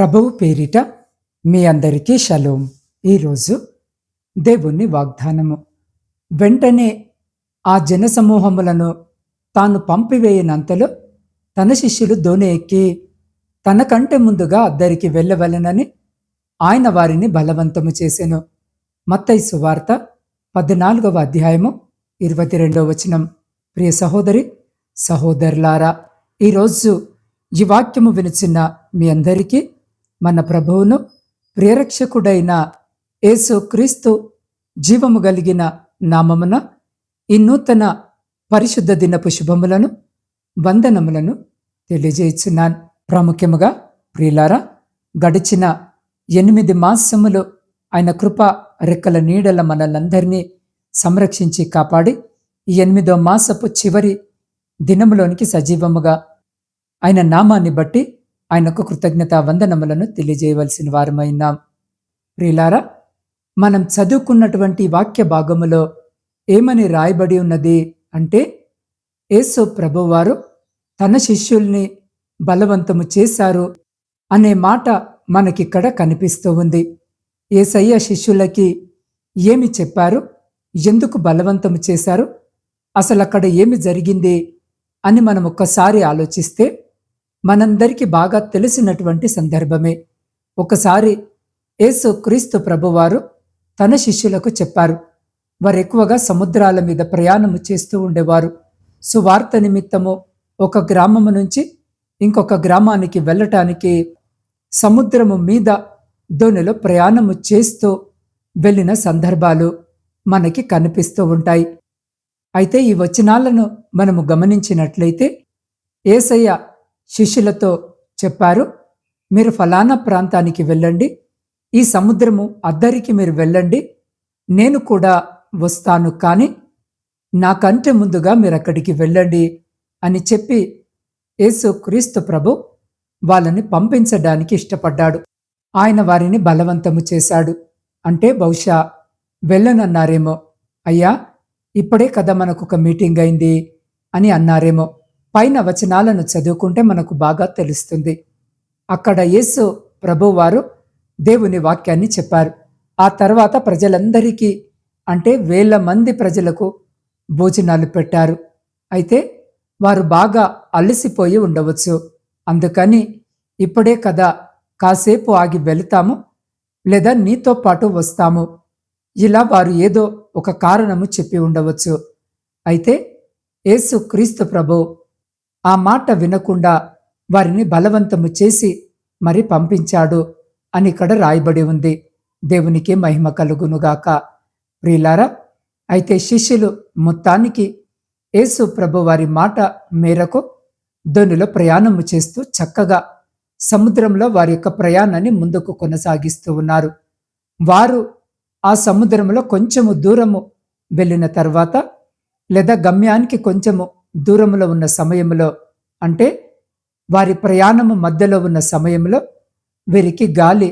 ప్రభువు పేరిట మీ అందరికీ షలోం. ఈరోజు దేవుని వాగ్దానము. వెంటనే ఆ జనసమూహములను తాను పంపివేయనంతలో తన శిష్యులు దోణి ఎక్కి తనకంటే ముందుగా అద్దరికి వెళ్ళవలెనని ఆయన వారిని బలవంతము చేసెను. మత్తయి సువార్త పద్నాలుగవ అధ్యాయము ఇరవై రెండవ వచనం. ప్రియ సహోదరి సహోదరులారా ఈరోజు ఈ వాక్యము వినిచిన మీ అందరికీ మన ప్రభువును ప్రియరక్షకుడైన యేసు క్రీస్తు జీవము కలిగిన నామమున ఈ నూతన పరిశుద్ధ దినపు శుభములను వందనములను తెలియజేస్తున్నాను ప్రాముఖ్యముగా ప్రియులారా గడిచిన ఎనిమిది మాసములు ఆయన కృప రెక్కల నీడల మనలందరినీ సంరక్షించి కాపాడి ఈ ఎనిమిదో మాసపు చివరి దినములోనికి సజీవముగా ఆయన నామాన్ని బట్టి ఆయనకు కృతజ్ఞత వందనములను తెలియజేయవలసిన వారమైనాం. ప్రియులారా మనం చదువుకున్నటువంటి వాక్య భాగములో ఏమని రాయబడి ఉన్నది అంటే యేసు ప్రభువారు తన శిష్యుల్ని బలవంతము చేశారు అనే మాట మనకిక్కడ కనిపిస్తూ ఉంది. ఏసయ్య శిష్యులకి ఏమి చెప్పారు? ఎందుకు బలవంతము చేశారు? అసలు అక్కడ ఏమి జరిగింది? అని మనం ఒక్కసారి ఆలోచిస్తే మనందరికీ బాగా తెలిసినటువంటి సందర్భమే. ఒకసారి యేసు క్రీస్తు ప్రభువారు తన శిష్యులకు చెప్పారు వారు ఎక్కువగా సముద్రాల మీద ప్రయాణము చేస్తూ ఉండేవారు. సువార్త నిమిత్తము ఒక గ్రామము నుంచి ఇంకొక గ్రామానికి వెళ్ళటానికి సముద్రము మీద దోణిలో ప్రయాణము చేస్తూ వెళ్ళిన సందర్భాలు మనకి కనిపిస్తూ ఉంటాయి. అయితే ఈ వచనాలను మనము గమనించినట్లయితే ఏసయ్య శిష్యులతో చెప్పారు మీరు ఫలానా ప్రాంతానికి వెళ్ళండి. ఈ సముద్రము అద్దరికి మీరు వెళ్ళండి. నేను కూడా వస్తాను కానీ నాకంటే ముందుగా మీరు అక్కడికి వెళ్ళండి అని చెప్పి యేసు క్రీస్తు ప్రభు వాళ్ళని పంపించడానికి ఇష్టపడ్డాడు. ఆయన వారిని బలవంతము చేశాడు. అంటే బహుశా వెళ్ళనన్నారేమో అయ్యా ఇప్పుడే కదా మనకు ఒక మీటింగ్ అయింది అని అన్నారేమో. పైన వచనాలను చదువుకుంటే మనకు బాగా తెలుస్తుంది. అక్కడ యేసు ప్రభువారు దేవుని వాక్యాన్ని చెప్పారు. ఆ తర్వాత ప్రజలందరికీ అంటే వేల మంది ప్రజలకు భోజనాలు పెట్టారు. అయితే వారు బాగా అలసిపోయి ఉండవచ్చు. అందుకని ఇప్పుడే కదా కాసేపు ఆగి వెళతాము లేదా నీతో పాటు వస్తాము. ఇలా వారు ఏదో ఒక కారణము చెప్పి ఉండవచ్చు. అయితే యేసు క్రీస్తు ప్రభు ఆ మాట వినకుండా వారిని బలవంతము చేసి మరి పంపించాడు అని ఇక్కడ రాయబడి ఉంది. దేవునికి మహిమ కలుగునుగాక. ప్రియులారా అయితే శిష్యులు మొత్తానికి యేసు ప్రభు వారి మాట మేరకు దొనిలో ప్రయాణము చేస్తూ చక్కగా సముద్రంలో వారి యొక్క ప్రయాణాన్ని ముందుకు కొనసాగిస్తూ ఉన్నారు. వారు ఆ సముద్రంలో కొంచెము దూరము వెళ్ళిన తర్వాత లేదా గమ్యానికి కొంచెము దూరంలో ఉన్న సమయంలో అంటే వారి ప్రయాణము మధ్యలో ఉన్న సమయంలో వీరికి గాలి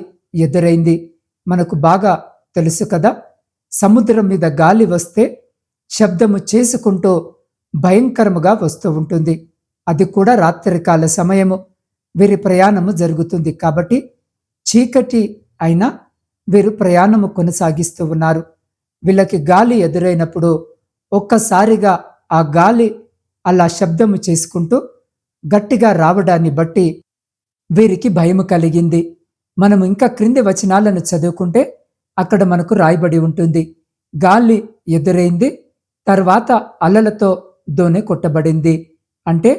ఎదురైంది. మనకు బాగా తెలుసు కదా సముద్రం మీద గాలి వస్తే శబ్దము చేసుకుంటూ భయంకరముగా వస్తూ ఉంటుంది. అది కూడా రాత్రికాల సమయము వీరి ప్రయాణము జరుగుతుంది కాబట్టి చీకటి అయినా వీరు ప్రయాణము కొనసాగిస్తూ ఉన్నారు. వీళ్ళకి గాలి ఎదురైనప్పుడు ఒక్కసారిగా ఆ గాలి అలా శబ్దము చేసుకుంటూ గట్టిగా రావడాన్ని బట్టి వీరికి భయము కలిగింది. మనం ఇంకా క్రింది వచనాలను చదువుకుంటే అక్కడ మనకు రాయబడి ఉంటుంది. గాలి ఎదురైంది తర్వాత అలలతో దోనె కొట్టబడింది. అంటే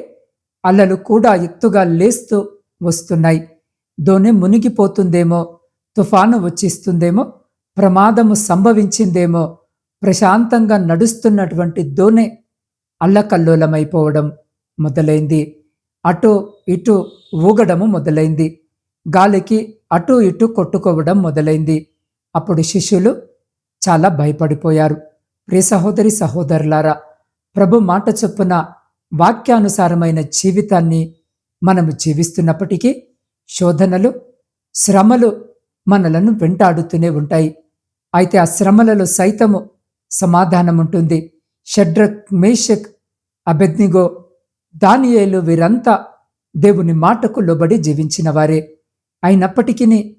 అలలు కూడా ఎత్తుగా లేస్తూ వస్తున్నాయి. దోనె మునిగిపోతుందేమో తుఫాను వచ్చిస్తుందేమో ప్రమాదము సంభవించిందేమో ప్రశాంతంగా నడుస్తున్నటువంటి దోనె అల్లకల్లోలమైపోవడం మొదలైంది. అటు ఇటు ఊగడము మొదలైంది. గాలికి అటు ఇటు కొట్టుకోవడం మొదలైంది. అప్పుడు శిష్యులు చాలా భయపడిపోయారు. ప్రియ సహోదరి సహోదరులారా ప్రభు మాట చొప్పున వాక్యానుసారమైన జీవితాన్ని మనము జీవిస్తున్నప్పటికీ శోధనలు శ్రమలు మనలను వెంటాడుతూనే ఉంటాయి. అయితే ఆ శ్రమలలో సైతము సమాధానం ఉంటుంది షడ్రక్ మేషక్ అబెద్నిగో దానియేలు వీరంతా దేవుని మాటకు లోబడి జీవించిన వారే. అయినప్పటికీ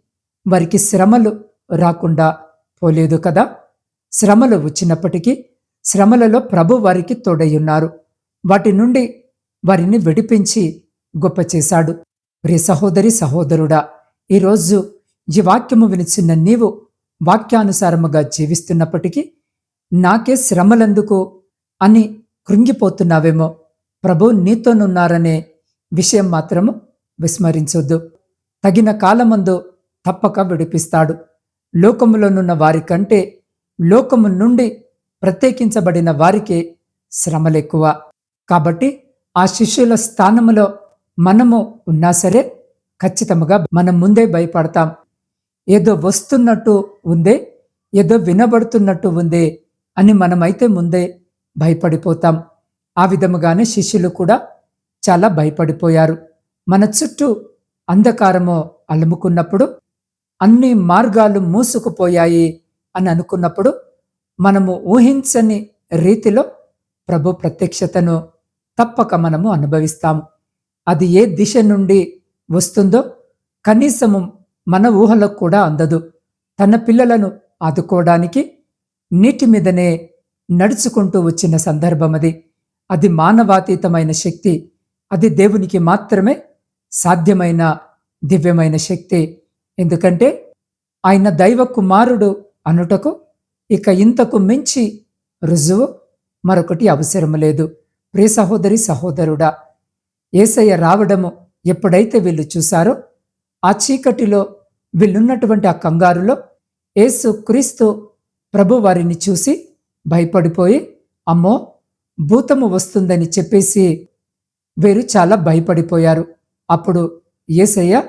వారికి శ్రమలు రాకుండా పోలేదు కదా? శ్రమలు వచ్చినప్పటికీ శ్రమలలో ప్రభు వారికి తోడయ్యున్నారు. వాటి నుండి వారిని విడిపించి గొప్ప చేశాడు. ప్రియ సహోదరి సహోదరుడా ఈరోజు ఈ వాక్యము వినిచిన నీవు వాక్యానుసారముగా జీవిస్తున్నప్పటికీ నాకే శ్రమలందుకు అని కృంగిపోతున్నావేమో. ప్రభు నీతోనున్నారనే విషయం మాత్రము విస్మరించొద్దు. తగిన కాలమందు తప్పక విడిపిస్తాడు. లోకములోనున్న వారికంటే లోకము నుండి ప్రత్యేకించబడిన వారికే శ్రమలెక్కువ. కాబట్టి ఆ శిష్యుల స్థానములో మనము ఉన్నా సరే ఖచ్చితంగా మనం ముందే భయపడతాం. ఏదో వస్తున్నట్టు ఉందే ఏదో వినబడుతున్నట్టు ఉందే అని మనమైతే ముందే భయపడిపోతాం. ఆ విధముగానే శిష్యులు కూడా చాలా భయపడిపోయారు. మన చుట్టూ అంధకారము అలుముకున్నప్పుడు అన్ని మార్గాలు మూసుకుపోయాయి అని అనుకున్నప్పుడు మనము ఊహించని రీతిలో ప్రభు ప్రత్యక్షతను తప్పక మనము అనుభవిస్తాము అది ఏ దిశ నుండి వస్తుందో కనీసము మన ఊహలకు కూడా అందదు. తన పిల్లలను ఆదుకోవడానికి నీటి మీదనే నడుచుకుంటూ వచ్చిన సందర్భం అది. అది మానవాతీతమైన శక్తి. అది దేవునికి మాత్రమే సాధ్యమైన దివ్యమైన శక్తి. ఎందుకంటే ఆయన దైవ కుమారుడు అనుటకు ఇక ఇంతకు మించి రుజువు మరొకటి అవసరం లేదు. ప్రియ సహోదరి సహోదరుడా ఏసయ్య రావడము ఎప్పుడైతే వీళ్ళు చూశారో ఆ చీకటిలో వీళ్ళున్నటువంటి ఆ కంగారులో యేసు క్రీస్తు ప్రభు వారిని చూసి భయపడిపోయి అమ్మో భూతము వస్తుందని చెప్పేసి వీరు చాలా భయపడిపోయారు. అప్పుడు ఏసయ్య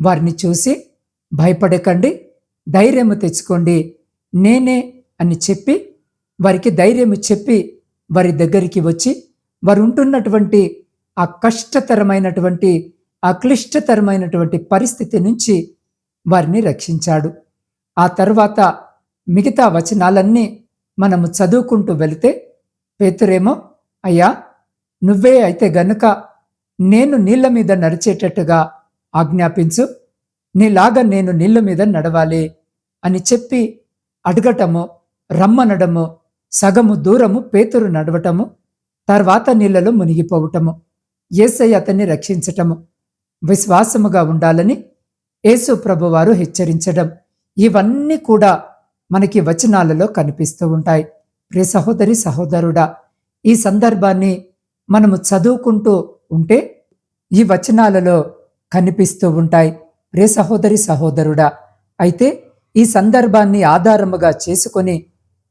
వారిని చూసి భయపడకండి ధైర్యము తెచ్చుకోండి నేనే అని చెప్పి వారికి ధైర్యము చెప్పి వారి దగ్గరికి వచ్చి వారు ఉంటున్నటువంటి ఆ కష్టతరమైనటువంటి ఆ క్లిష్టతరమైనటువంటి పరిస్థితి నుంచి వారిని రక్షించాడు. ఆ తర్వాత మిగతా వచనాలన్నీ మనము చదువుకుంటూ వెళితే పేతురేమో అయ్యా నువ్వే అయితే గనుక నేను నీళ్ళ మీద నడిచేటట్టుగా ఆజ్ఞాపించు. నీలాగా నేను నీళ్ళ మీద నడవాలి అని చెప్పి అడగటము రమ్మనడము సగము దూరము పేతురు నడవటము తర్వాత నీళ్ళలో మునిగిపోవటము ఏసై అతన్ని రక్షించటము విశ్వాసముగా ఉండాలని యేసు ప్రభువారు హెచ్చరించడం ఇవన్నీ కూడా మనకి వచనాలలో కనిపిస్తూ ఉంటాయి. ప్రే సహోదరి సహోదరుడా ఈ సందర్భాన్ని మనము చదువుకుంటూ ఉంటే ఈ వచనాలలో కనిపిస్తూ ఉంటాయి. ప్రే సహోదరి సహోదరుడా అయితే ఈ సందర్భాన్ని ఆధారముగా చేసుకొని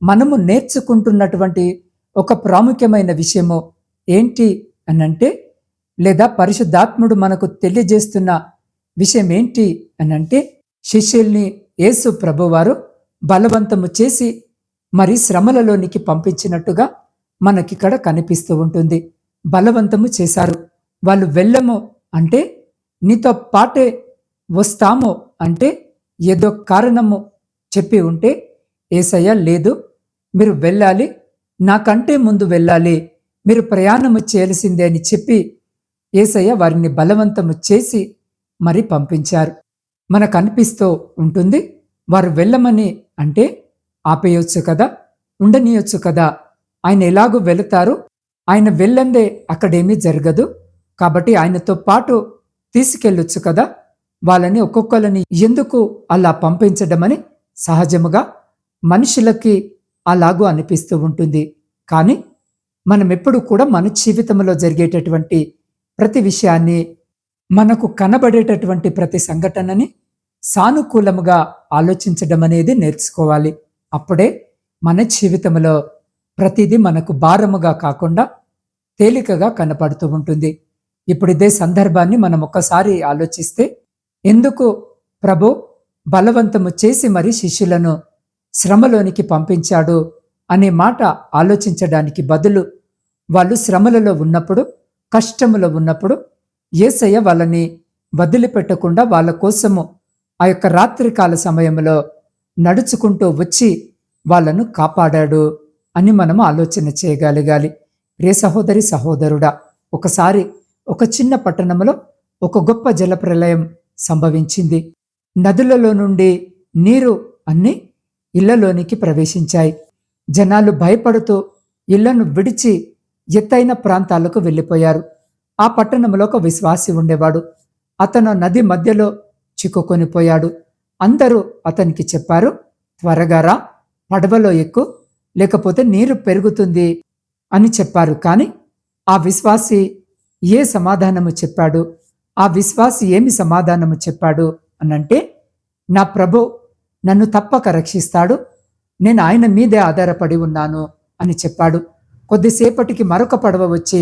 మనము నేర్చుకుంటున్నటువంటి ఒక ప్రాముఖ్యమైన విషయము ఏంటి అనంటే లేదా పరిశుద్ధాత్ముడు మనకు తెలియజేస్తున్న విషయం ఏంటి అనంటే శిష్యుల్ని యేసు ప్రభువారు బలవంతము చేసి మరి శ్రమలలోనికి పంపించినట్టుగా మనకిక్కడ కనిపిస్తూ ఉంటుంది. బలవంతము చేశారు. వాళ్ళు వెళ్ళము అంటే నీతో పాటే వస్తాము అంటే ఏదో కారణము చెప్పి ఉంటే ఏసయ్య లేదు మీరు వెళ్ళాలి నాకంటే ముందు వెళ్ళాలి మీరు ప్రయాణము చేయాల్సిందే అని చెప్పి ఏసయ్య వారిని బలవంతము చేసి మరి పంపించారు. మనకు అనిపిస్తూ ఉంటుంది వారు వెళ్ళమని అంటే ఆపేయొచ్చు కదా ఉండనీయొచ్చు కదా. ఆయన ఎలాగూ వెళతారు? ఆయన వెళ్ళందే అక్కడేమీ జరగదు. కాబట్టి ఆయనతో పాటు తీసుకెళ్ళొచ్చు కదా. వాళ్ళని ఒక్కొక్కరిని ఎందుకు అలా పంపించడమని సహజముగా మనుషులకి అలాగూ అనిపిస్తూ ఉంటుంది. కానీ మనం ఎప్పుడు కూడా మన జీవితంలో జరిగేటటువంటి ప్రతి విషయాన్ని మనకు కనబడేటటువంటి ప్రతి సంఘటనని సానుకూలముగా ఆలోచించడం అనేది నేర్చుకోవాలి. అప్పుడే మన జీవితంలో ప్రతిదీ మనకు భారముగా కాకుండా తేలికగా కనపడుతూ ఉంటుంది. ఇప్పుడు ఇదే సందర్భాన్ని మనం ఒక్కసారి ఆలోచిస్తే ఎందుకు ప్రభు బలవంతము చేసి మరి శిష్యులను శ్రమలోనికి పంపించాడు అనే మాట ఆలోచించడానికి బదులు వాళ్ళు శ్రమలలో ఉన్నప్పుడు కష్టములో ఉన్నప్పుడు ఏసయ్య వాళ్ళని వదిలిపెట్టకుండా వాళ్ళ కోసము ఆ యొక్క రాత్రికాల సమయంలో నడుచుకుంటూ వచ్చి వాళ్ళను కాపాడాడు అని మనం ఆలోచన చేయగలగాలి. రే సహోదరి సహోదరుడా ఒకసారి ఒక చిన్న పట్టణంలో ఒక గొప్ప జలప్రలయం సంభవించింది. నదులలో నుండి నీరు అన్ని ఇళ్ళలోనికి ప్రవేశించాయి. జనాలు భయపడుతూ ఇళ్ళను విడిచి ఎత్తైన ప్రాంతాలకు వెళ్ళిపోయారు. ఆ పట్టణంలో ఒక విశ్వాసి ఉండేవాడు. అతను నది మధ్యలో చిక్కుకొనిపోయాడు అందరూ అతనికి చెప్పారు త్వరగా రా పడవలో ఎక్కు లేకపోతే నీరు పెరుగుతుంది అని చెప్పారు. కానీ ఆ విశ్వాసి ఏ సమాధానము చెప్పాడు? ఆ విశ్వాసి ఏమి సమాధానము చెప్పాడు అనంటే నా ప్రభు నన్ను తప్పక రక్షిస్తాడు నేను ఆయన మీదే ఆధారపడి ఉన్నాను అని చెప్పాడు. కొద్దిసేపటికి మరొక పడవ వచ్చి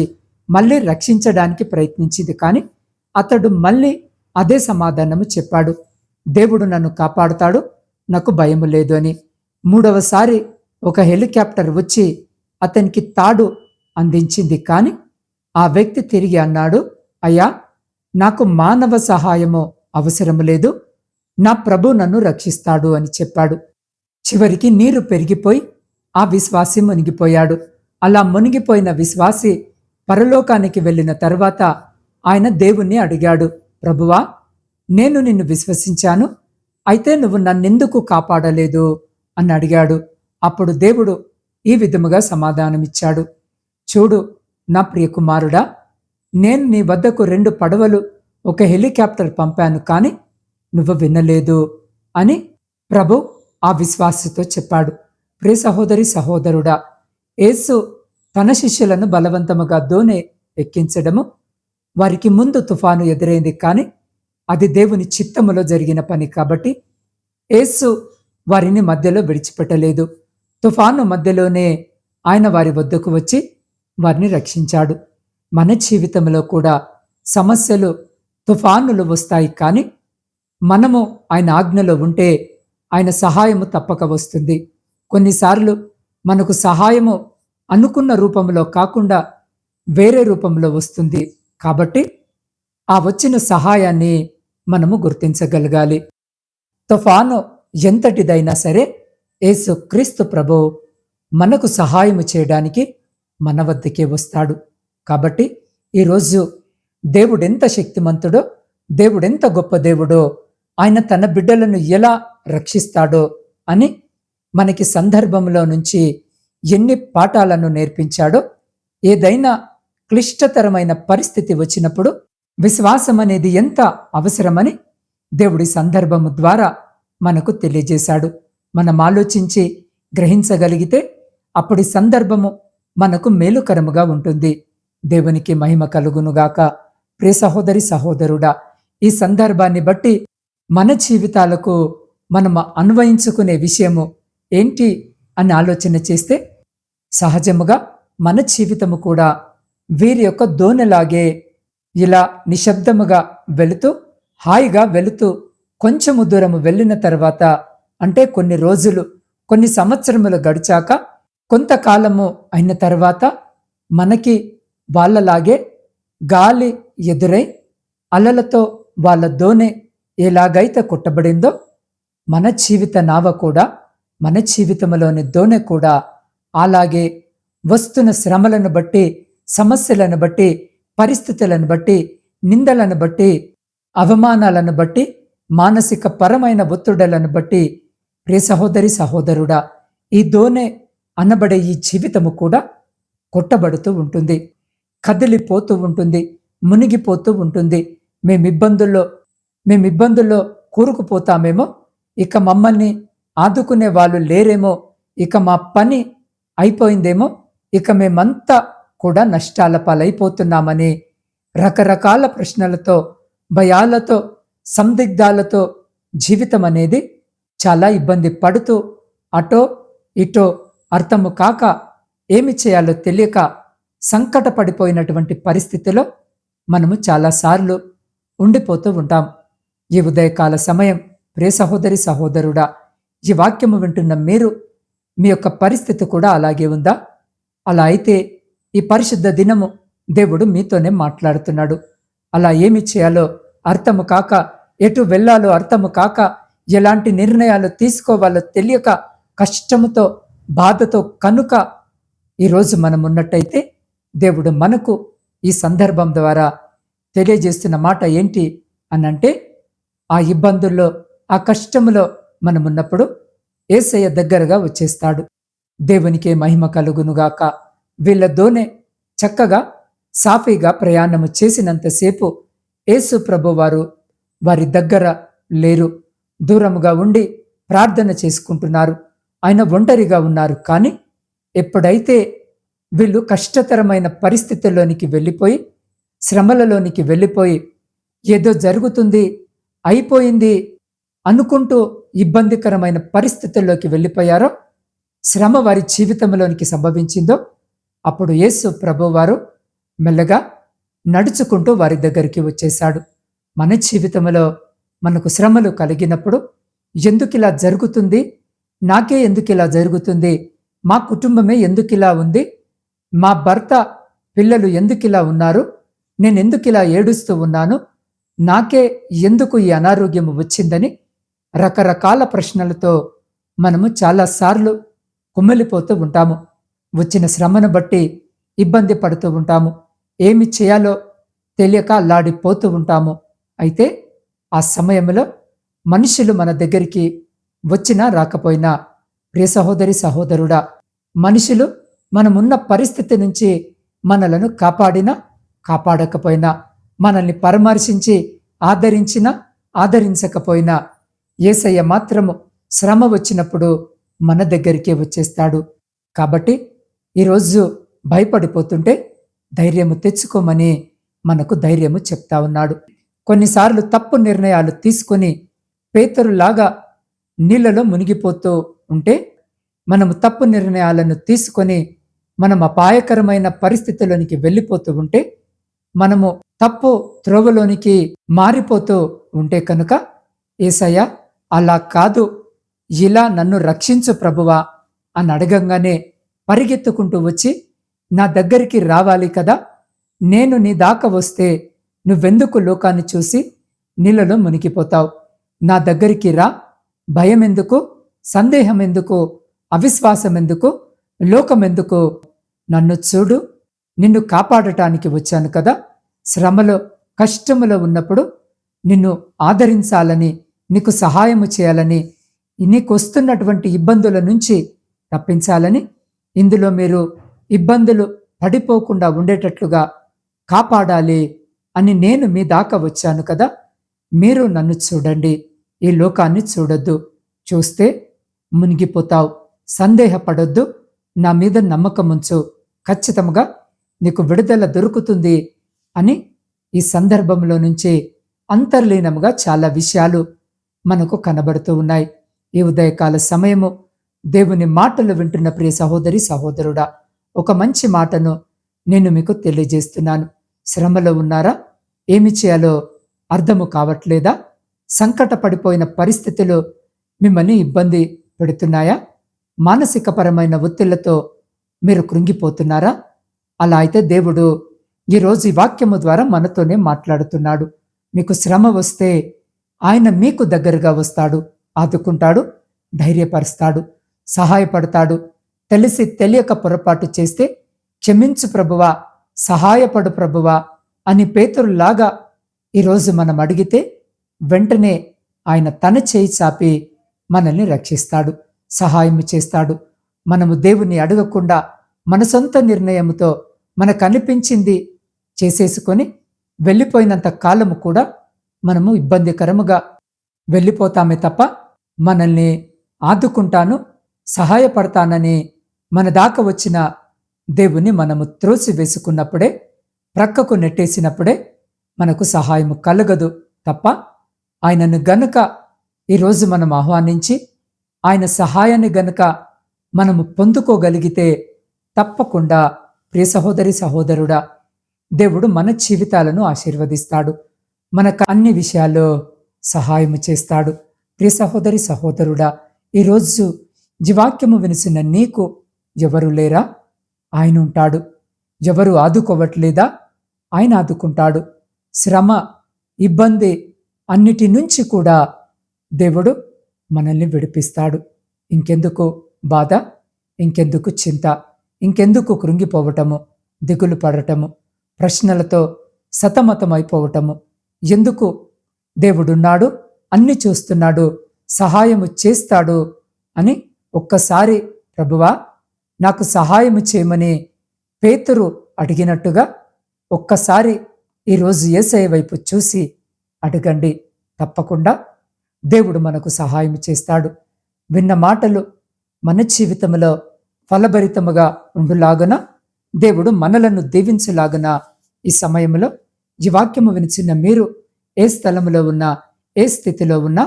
మళ్ళీ రక్షించడానికి ప్రయత్నించింది. కానీ అతడు మళ్ళీ అదే సమాధానము చెప్పాడు. దేవుడు నన్ను కాపాడుతాడు నాకు భయము లేదు అని. మూడవసారి ఒక హెలికాప్టర్ వచ్చి అతనికి తాడు అందించింది కానీ ఆ వ్యక్తి తిరిగి అన్నాడు అయ్యా నాకు మానవ సహాయము అవసరం లేదు. నా ప్రభు నన్ను రక్షిస్తాడు అని చెప్పాడు. చివరికి నీరు పెరిగిపోయి ఆ విశ్వాసి మునిగిపోయాడు. అలా మునిగిపోయిన విశ్వాసి పరలోకానికి వెళ్ళిన తర్వాత ఆయన దేవుణ్ణి అడిగాడు ప్రభువా నేను నిన్ను విశ్వసించాను అయితే నువ్వు నన్నెందుకు కాపాడలేదు? అని అడిగాడు. అప్పుడు దేవుడు ఈ విధముగా సమాధానమిచ్చాడు. చూడు నా ప్రియకుమారుడా నేను నీ వద్దకు రెండు పడవలు ఒక హెలికాప్టర్ పంపాను కానీ నువ్వు వినలేదు అని ప్రభు ఆ విశ్వాసతో చెప్పాడు. ప్రియ సహోదరి సహోదరుడా యేసు తన శిష్యులను బలవంతముగా దోనే ఎక్కించడము వారికి ముందు తుఫాను ఎదురైంది కానీ అది దేవుని చిత్తములో జరిగిన పని కాబట్టి యేసు వారిని మధ్యలో విడిచిపెట్టలేదు. తుఫాను మధ్యలోనే ఆయన వారి వద్దకు వచ్చి వారిని రక్షించాడు. మన జీవితంలో కూడా సమస్యలు తుఫానులు వస్తాయి కానీ మనము ఆయన ఆజ్ఞలో ఉంటే ఆయన సహాయము తప్పక వస్తుంది. కొన్నిసార్లు మనకు సహాయము అనుకున్న రూపంలో కాకుండా వేరే రూపంలో వస్తుంది. కాబట్టి ఆ వచ్చిన సహాయాన్ని మనము గుర్తించగలగాలి. తుఫాను ఎంతటిదైనా సరే యేసు క్రీస్తు ప్రభు మనకు సహాయము చేయడానికి మన వద్దకే వస్తాడు. కాబట్టి ఈరోజు దేవుడెంత శక్తిమంతుడో దేవుడెంత గొప్ప దేవుడో ఆయన తన బిడ్డలను ఎలా రక్షిస్తాడో అని మనకి సందర్భంలో నుంచి ఎన్ని పాఠాలను నేర్పించాడో ఏదైనా క్లిష్టతరమైన పరిస్థితి వచ్చినప్పుడు విశ్వాసం అనేది ఎంత అవసరమని దేవుడి సందర్భము ద్వారా మనకు తెలియజేశాడు. మనం ఆలోచించి గ్రహించగలిగితే అప్పటి సందర్భము మనకు మేలుకరముగా ఉంటుంది. దేవునికి మహిమ కలుగునుగాక. ప్రియ సహోదరి సహోదరుడా ఈ సందర్భాన్ని బట్టి మన జీవితాలకు మనం అన్వయించుకునే విషయము ఏంటి అని ఆలోచన చేస్తే సహజముగా మన జీవితము కూడా వీరి యొక్క దోనెలాగే ఇలా నిశ్శబ్దముగా వెళుతూ హాయిగా వెళుతూ కొంచెము దూరము వెళ్ళిన తర్వాత అంటే కొన్ని రోజులు కొన్ని సంవత్సరములు గడిచాక కొంతకాలము అయిన తర్వాత మనకి వాళ్ళలాగే గాలి ఎదురై అలలతో వాళ్ళ దోనె ఎలాగైతే కొట్టబడిందో మన జీవిత నావ కూడా మన జీవితంలోని దోనె కూడా అలాగే వస్తున్న శ్రమలను బట్టి సమస్యలను బట్టి పరిస్థితులను బట్టి నిందలను బట్టి అవమానాలను బట్టి మానసిక పరమైన ఒత్తిడులను బట్టి ప్రియ సహోదరి సహోదరుడా ఈ దోనె అనబడే ఈ జీవితము కూడా కొట్టబడుతూ ఉంటుంది. కదిలిపోతూ ఉంటుంది. మునిగిపోతూ ఉంటుంది. మేము ఇబ్బందుల్లో మేము ఇబ్బందుల్లో కూరుకుపోతామేమో ఇక మమ్మల్ని ఆదుకునే వాళ్ళు లేరేమో ఇక మా పని అయిపోయిందేమో ఇక మేమంతా కూడా నష్టాల పాలైపోతున్నామని రకరకాల ప్రశ్నలతో భయాలతో సందిగ్ధాలతో జీవితం అనేది చాలా ఇబ్బంది పడుతూ అటో ఇటో అర్థము కాక ఏమి చేయాలో తెలియక సంకట పడిపోయినటువంటి పరిస్థితిలో మనము చాలాసార్లు ఉండిపోతూ ఉంటాం. ఈ ఉదయకాల సమయం ప్రే సహోదరి సహోదరుడా ఈ వాక్యము వింటున్న మీరు మీ యొక్క పరిస్థితి కూడా అలాగే ఉందా? అలా అయితే ఈ పరిశుద్ధ దినము దేవుడు మీతోనే మాట్లాడుతున్నాడు. అలా ఏమి చేయాలో అర్థము కాక ఎటు వెళ్ళాలో అర్థము కాక ఎలాంటి నిర్ణయాలు తీసుకోవాలో తెలియక కష్టముతో బాధతో కనుక ఈరోజు మనం ఉన్నట్టయితే దేవుడు మనకు ఈ సందర్భం ద్వారా తెలియజేస్తున్న మాట ఏంటి అనంటే ఆ ఇబ్బందుల్లో ఆ కష్టములో మనమున్నప్పుడు ఏసయ్య దగ్గరగా వచ్చేస్తాడు. దేవునికే మహిమ కలుగునుగాక. వీళ్ళతోనే చక్కగా సాఫీగా ప్రయాణము చేసినంతసేపు యేసు ప్రభువారు వారి దగ్గర లేరు. దూరముగా ఉండి ప్రార్థన చేసుకుంటున్నారు. ఆయన ఒంటరిగా ఉన్నారు. కానీ ఎప్పుడైతే వీళ్ళు కష్టతరమైన పరిస్థితుల్లోనికి వెళ్ళిపోయి శ్రమలలోనికి వెళ్ళిపోయి ఏదో జరుగుతుంది అయిపోయింది అనుకుంటూ ఇబ్బందికరమైన పరిస్థితుల్లోకి వెళ్ళిపోయారో శ్రమ వారి జీవితంలోనికి సంభవించిందో అప్పుడు యేసు ప్రభువారు మెల్లగా నడుచుకుంటూ వారి దగ్గరికి వచ్చేశాడు. మన జీవితంలో మనకు శ్రమలు కలిగినప్పుడు ఎందుకు ఇలా జరుగుతుంది? నాకే ఎందుకు ఇలా జరుగుతుంది? మా కుటుంబమే ఎందుకు ఇలా ఉంది? మా భర్త పిల్లలు ఎందుకు ఇలా ఉన్నారు? నేను ఎందుకు ఇలా ఏడుస్తూ ఉన్నాను? నాకే ఎందుకు ఈ అనారోగ్యం వచ్చిందని రకరకాల ప్రశ్నలతో మనము చాలాసార్లు కుమ్మిలిపోతూ ఉంటాము. వచ్చిన శ్రమను బట్టి ఇబ్బంది పడుతూ ఉంటాము. ఏమి చేయాలో తెలియక లాడిపోతూ ఉంటాము. అయితే ఆ సమయంలో మనుషులు మన దగ్గరికి వచ్చినా రాకపోయినా ప్రియ సహోదరి సహోదరుడా మనుషులు మనమున్న పరిస్థితి నుంచి మనలను కాపాడినా కాపాడకపోయినా మనల్ని పరామర్శించి ఆదరించినా ఆదరించకపోయినా ఏసయ్య మాత్రము శ్రమ వచ్చినప్పుడు మన దగ్గరికే వచ్చేస్తాడు. కాబట్టి ఈరోజు భయపడిపోతుంటే ధైర్యము తెచ్చుకోమని మనకు ధైర్యము చెప్తా ఉన్నాడు. కొన్నిసార్లు తప్పు నిర్ణయాలు తీసుకొని పేతరులాగా నీళ్ళలో మునిగిపోతూ ఉంటే మనము తప్పు నిర్ణయాలను తీసుకొని మనం అపాయకరమైన పరిస్థితుల్లోనికి వెళ్ళిపోతూ ఉంటే మనము తప్పు త్రోవలోనికి మారిపోతూ ఉంటే కనుక ఏసయ్య అలా కాదు. ఇలా నన్ను రక్షించు ప్రభువా అని అడగంగానే పరిగెత్తుకుంటూ వచ్చి నా దగ్గరికి రావాలి కదా నేను నీ దాకా వస్తే నువ్వెందుకు లోకాన్ని చూసి నీళ్ళలో మునిగిపోతావు? నా దగ్గరికి రా భయం ఎందుకు సందేహం ఎందుకు అవిశ్వాసం ఎందుకు లోకం ఎందుకు నన్ను చూడు నిన్ను కాపాడటానికి వచ్చాను కదా శ్రమలో కష్టములో ఉన్నప్పుడు నిన్ను ఆదరించాలని నీకు సహాయము చేయాలని నీకు వస్తున్నటువంటి ఇబ్బందుల నుంచి తప్పించాలని ఇందులో మీరు ఇబ్బందులు పడిపోకుండా ఉండేటట్లుగా కాపాడాలి అని నేను మీ దాకా వచ్చాను కదా. మీరు నన్ను చూడండి. ఈ లోకాన్ని చూడొద్దు. చూస్తే మునిగిపోతావు. సందేహపడొద్దు. నా మీద నమ్మకం ఉంచు. ఖచ్చితంగా నీకు విడుదల దొరుకుతుంది అని ఈ సందర్భంలో నుంచి అంతర్లీనముగా చాలా విషయాలు మనకు కనబడుతూ ఉన్నాయి. ఈ ఉదయకాల సమయము దేవుని మాటలు వింటున్న ప్రియ సహోదరి సహోదరుడా ఒక మంచి మాటను నేను మీకు తెలియజేస్తున్నాను. శ్రమలో ఉన్నారా? ఏమి చేయాలో అర్థము కావట్లేదా? సంకట పడిపోయిన పరిస్థితులు మిమ్మల్ని ఇబ్బంది పెడుతున్నాయా? మానసికపరమైన ఒత్తిళ్ళతో మీరు కృంగిపోతున్నారా? అలా అయితే దేవుడు ఈరోజు ఈ వాక్యము ద్వారా మనతోనే మాట్లాడుతున్నాడు. మీకు శ్రమ వస్తే ఆయన మీకు దగ్గరగా వస్తాడు ఆదుకుంటాడు ధైర్యపరుస్తాడు. సహాయపడతాడు. తెలిసి తెలియక పొరపాటు చేస్తే క్షమించు ప్రభువా సహాయపడు ప్రభువా అని పేతురులాగా ఈరోజు మనం అడిగితే వెంటనే ఆయన తన చేయి చాపి మనల్ని రక్షిస్తాడు సహాయం చేస్తాడు. మనము దేవుణ్ణి అడగకుండా మన సొంత నిర్ణయముతో మనకు అనిపించింది చేసేసుకొని వెళ్ళిపోయినంత కాలము కూడా మనము ఇబ్బందికరముగా వెళ్ళిపోతామే తప్ప మనల్ని ఆదుకుంటాను సహాయపడతానని మన దాకా వచ్చిన దేవుని మనము త్రోసి వేసుకున్నప్పుడే ప్రక్కకు నెట్టేసినప్పుడే మనకు సహాయము కలగదు తప్ప ఆయనను గనుక ఈరోజు మనం ఆహ్వానించి ఆయన సహాయాన్ని గనుక మనము పొందుకోగలిగితే తప్పకుండా ప్రియ సహోదరి సహోదరుడా దేవుడు మన జీవితాలను ఆశీర్వదిస్తాడు. మనకు అన్ని విషయాల్లో సహాయము చేస్తాడు. ప్రియ సహోదరి సహోదరుడా ఈరోజు జీవాక్యము వినిసిన నీకు ఎవరు లేరా? ఆయన ఉంటాడు. ఎవరు ఆదుకోవట్లేదా? ఆయన ఆదుకుంటాడు. శ్రమ ఇబ్బంది అన్నిటి నుంచి కూడా దేవుడు మనల్ని విడిపిస్తాడు. ఇంకెందుకు బాధ? ఇంకెందుకు చింత? ఇంకెందుకు కృంగిపోవటము? దిగులు పడటము? ప్రశ్నలతో సతమతమైపోవటము? ఎందుకు దేవుడున్నాడు? అన్ని చూస్తున్నాడు. సహాయము చేస్తాడు అని ఒక్కసారి ప్రభువా నాకు సహాయము చేయమని పేతురు అడిగినట్టుగా ఒక్కసారి ఈరోజు ఏసఐ వైపు చూసి అడగండి. తప్పకుండా దేవుడు మనకు సహాయం చేస్తాడు. విన్న మాటలు మన జీవితంలో ఫలభరితముగా ఉండులాగున దేవుడు మనలను దీవించులాగున ఈ సమయంలో ఈ వాక్యము వినిచిన మీరు ఏ స్థలంలో ఉన్నా ఏ స్థితిలో ఉన్నా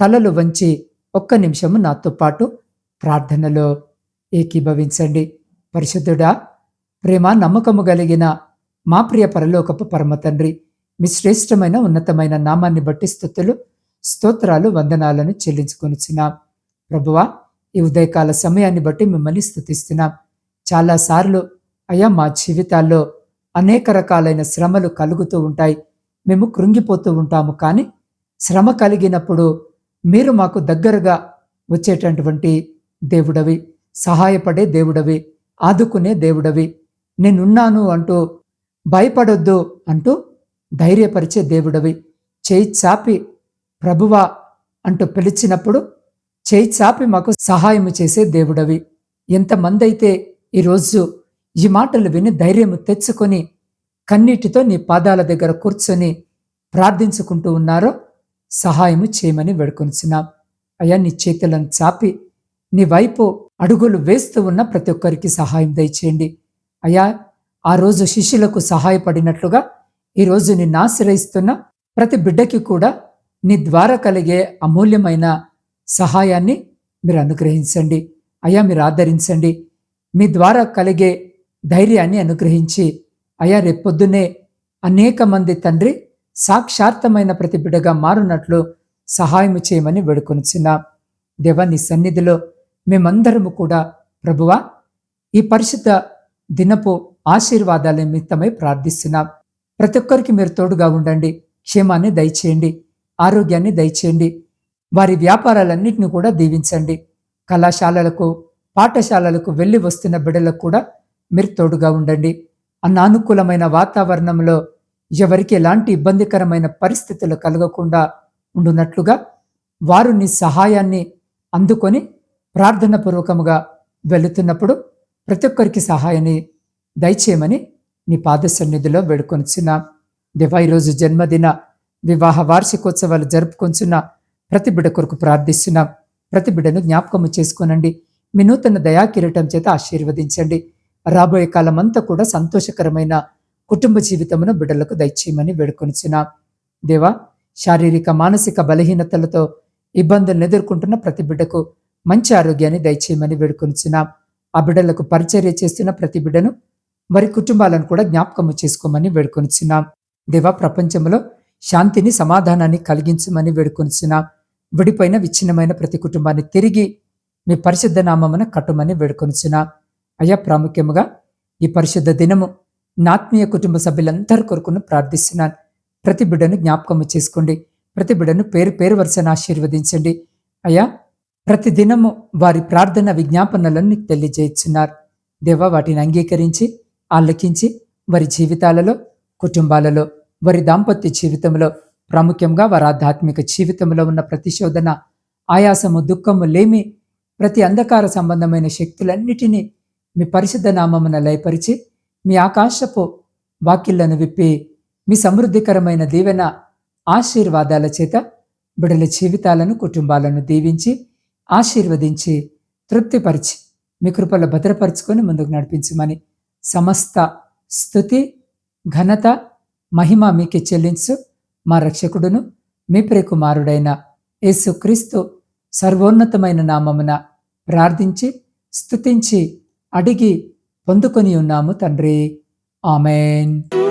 తలలు వంచి ఒక్క నిమిషము నాతో పాటు ప్రార్థనలో ఏకీభవించండి. పరిశుద్ధుడా ప్రేమ నమ్మకము కలిగిన మా ప్రియ పరలోకపు పరమ తండ్రి మీ శ్రేష్టమైన ఉన్నతమైన నామాన్ని బట్టి స్థుతులు స్తోత్రాలు వందనాలను చెల్లించుకొనిచున్నాం. ప్రభువా ఈ ఉదయకాల సమయాన్ని బట్టి మిమ్మల్ని స్థుతిస్తున్నాం. చాలాసార్లు అయ్యా మా జీవితాల్లో అనేక రకాలైన శ్రమలు కలుగుతూ ఉంటాయి. మేము కృంగిపోతూ ఉంటాము కానీ శ్రమ కలిగినప్పుడు మీరు మాకు దగ్గరగా వచ్చేటటువంటి దేవుడవి సహాయపడే దేవుడవి ఆదుకునే దేవుడవి. నేనున్నాను అంటూ భయపడొద్దు అంటూ ధైర్యపరిచే దేవుడవి. చేయి చాపి ప్రభువా అంటూ పిలిచినప్పుడు చేయి చాపి మాకు సహాయము చేసే దేవుడవి. ఎంతమంది అయితే ఈరోజు ఈ మాటలు విని ధైర్యము తెచ్చుకొని కన్నీటితో నీ పాదాల దగ్గర కూర్చొని ప్రార్థించుకుంటూ ఉన్నారో సహాయము చేయమని వేడుకొనిచున్నాం. అయ్యా నీ చేతులను చాపి నీ వైపు అడుగులు వేస్తూ ఉన్న ప్రతి ఒక్కరికి సహాయం దయచేయండి. అయ్యా ఆ రోజు శిష్యులకు సహాయపడినట్లుగా ఈరోజు నిన్ను ఆశ్రయిస్తున్న ప్రతి బిడ్డకి కూడా నీ ద్వారా కలిగే అమూల్యమైన సహాయాన్ని మీరు అనుగ్రహించండి. అయ్యా మీరు ఆదరించండి. మీ ద్వారా కలిగే ధైర్యాన్ని అనుగ్రహించి అయ్యా రేపొద్దునే అనేక మంది తండ్రి సాక్షార్థమైన ప్రతి బిడ్డగా మారునట్లు సహాయం చేయమని వేడుకొనిచ్చిన దేవ నీ సన్నిధిలో మేమందరము కూడా ప్రభువా ఈ పరిశుద్ధ దినపు ఆశీర్వాదాల నిమిత్తమై ప్రార్థిస్తున్నాం. ప్రతి ఒక్కరికి మీరు తోడుగా ఉండండి క్షేమాన్ని దయచేయండి ఆరోగ్యాన్ని దయచేయండి వారి వ్యాపారాలన్నింటినీ కూడా దీవించండి. కళాశాలలకు పాఠశాలలకు వెళ్ళి వస్తున్న బిడ్డలకు కూడా మీరు తోడుగా ఉండండి. అన్నానుకూలమైన వాతావరణంలో ఎవరికి ఎలాంటి ఇబ్బందికరమైన పరిస్థితులు కలగకుండా ఉండునట్లుగా వారు నీ సహాయాన్ని అందుకొని ప్రార్థన పూర్వకముగా వెళుతున్నప్పుడు ప్రతి ఒక్కరికి సహాయాన్ని దయచేయమని నీ పాద సన్నిధిలో వేడుకొనిచ్చిన దివా ఈరోజు జన్మదిన వివాహ వార్షికోత్సవాలు జరుపుకొంచున్న ప్రతి బిడ కొరకు ప్రార్థిస్తున్నాం. ప్రతి బిడను జ్ఞాపకము చేసుకోనండి. మీ నూతన దయా కిరీటం చేత ఆశీర్వదించండి. రాబోయే కాలం అంతా కూడా సంతోషకరమైన కుటుంబ జీవితమును బిడ్డలకు దయచేయమని వేడుకొనిచున్నాం. దేవా శారీరక మానసిక బలహీనతలతో ఇబ్బందులను ఎదుర్కొంటున్న ప్రతి బిడ్డకు మంచి ఆరోగ్యాన్ని దయచేయమని వేడుకొనిచున్నాం. ఆ బిడ్డలకు పరిచర్య చేస్తున్న ప్రతి బిడ్డను వారి కుటుంబాలను కూడా జ్ఞాపకము చేసుకోమని వేడుకొనిచున్నాం. దేవా ప్రపంచంలో శాంతిని సమాధానాన్ని కలిగించమని వేడుకొనిచున్నాం. విడిపోయిన విచ్ఛిన్నమైన ప్రతి కుటుంబాన్ని తిరిగి మీ పరిశుద్ధ నామమున కట్టుమని వేడుకొనిచున్నా. అయ్యా ప్రాముఖ్యముగా ఈ పరిశుద్ధ దినము నాత్మీయ కుటుంబ సభ్యులందరి కొరకును ప్రార్థిస్తున్నాను. ప్రతి బిడ్డను జ్ఞాపకము చేసుకోండి. ప్రతి బిడ్డను పేరు పేరు వరుసను ఆశీర్వదించండి. అయ్యా ప్రతి దినము వారి ప్రార్థన విజ్ఞాపనలను నీకు తెలియజేస్తున్నారు. దేవ వాటిని అంగీకరించి ఆలకించి వారి జీవితాలలో కుటుంబాలలో వారి దాంపత్య జీవితంలో ప్రాముఖ్యంగా వారి ఆధ్యాత్మిక జీవితంలో ఉన్న ప్రతిశోధన ఆయాసము దుఃఖము లేమి ప్రతి అంధకార సంబంధమైన శక్తులన్నిటినీ మీ పరిశుద్ధ నామమున లయపరిచి మీ ఆకాశపు వాకిళ్ళను విప్పి మీ సమృద్ధికరమైన దీవెన ఆశీర్వాదాల చేత బిడల జీవితాలను కుటుంబాలను దీవించి ఆశీర్వదించి తృప్తిపరిచి మీ కృపలో భద్రపరుచుకొని ముందుకు నడిపించమని సమస్త స్థుతి ఘనత మహిమ మీకే చెల్లించు. మా రక్షకుడును మీ ప్రియకుమారుడైన యేసుక్రీస్తు సర్వోన్నతమైన నామమున ప్రార్థించి స్తుతించి అడిగి పొందుకొని ఉన్నాము తండ్రి. ఆమెన్.